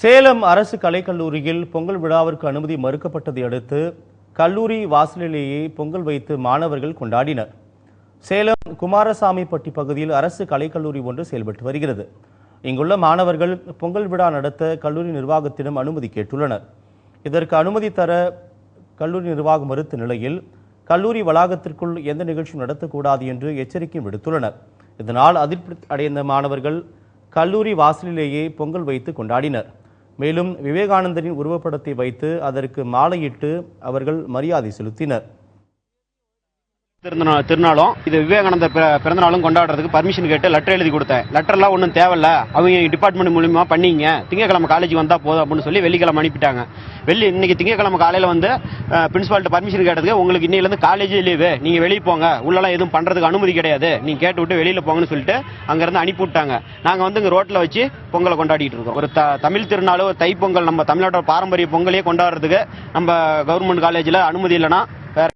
சேலம் அரசு கலைக்கல்லூரியில் பொங்கல் விழாவிற்கு அனுமதி மறுக்கப்பட்டதை அடுத்து கல்லூரி வாசலிலேயே பொங்கல் வைத்து மாணவர்கள் கொண்டாடினர். சேலம் குமாரசாமிப்பட்டி பகுதியில் அரசு கலைக்கல்லூரி ஒன்று செயல்பட்டு வருகிறது. இங்குள்ள மாணவர்கள் பொங்கல் விழா நடத்த கல்லூரி நிர்வாகத்திடம் அனுமதி கேட்டுள்ளனர். இதற்கு அனுமதி தர கல்லூரி நிர்வாகம் மறுத்த நிலையில் கல்லூரி வளாகத்திற்குள் எந்த நிகழ்ச்சியும் நடத்தக்கூடாது என்று எச்சரிக்கை விடுத்துள்ளனர். இதனால் அதிருப்தி அடைந்த மாணவர்கள் கல்லூரி வாசலிலேயே பொங்கல் வைத்து கொண்டாடினர். மேலும் விவேகானந்தரின் உருவப்படத்தை வைத்து அதற்கு மாலையிட்டு அவர்கள் மரியாதை செலுத்தினர். திருநாள் திருநாளும் இது விவேகானந்தர் பிறந்த நாளும் கொண்டாடுறதுக்கு பர்மிஷன் கேட்டு லெட்டர் எழுதி கொடுத்தேன். லெட்டர்லாம் ஒன்றும் தேவையில்ல. அவங்க டிபார்ட்மெண்ட் மூலியமா பண்ணீங்க. திங்கக்கிழமை காலேஜ் வந்தா போதும் அப்படின்னு சொல்லி வெள்ளிக்கிழமை அனுப்பிட்டாங்க. வெள்ளி இன்னைக்கு திங்கக்கிழமை காலையில வந்து பிரின்சிபால்ட்ட பர்மிஷன் கேட்டதுக்கு உங்களுக்கு இன்னையிலிருந்து காலேஜே லீவு நீங்க வெளியே போங்க. உள்ளலாம் எதுவும் பண்றதுக்கு அனுமதி கிடையாது. நீங்க கேட்டு விட்டு வெளியில போங்கன்னு சொல்லிட்டு அங்கேருந்து அனுப்பி விட்டாங்க. நாங்க வந்து இங்க ரோட்ல வச்சு பொங்கலை கொண்டாடிட்டு இருக்கோம். ஒரு த- தமிழ் திருநாள் ஒரு தைப்பொங்கல் நம்ம தமிழ்நாட்டோட பாரம்பரிய பொங்கலையே கொண்டாடுறதுக்கு நம்ம கவர்மெண்ட் காலேஜில் அனுமதி இல்லைன்னா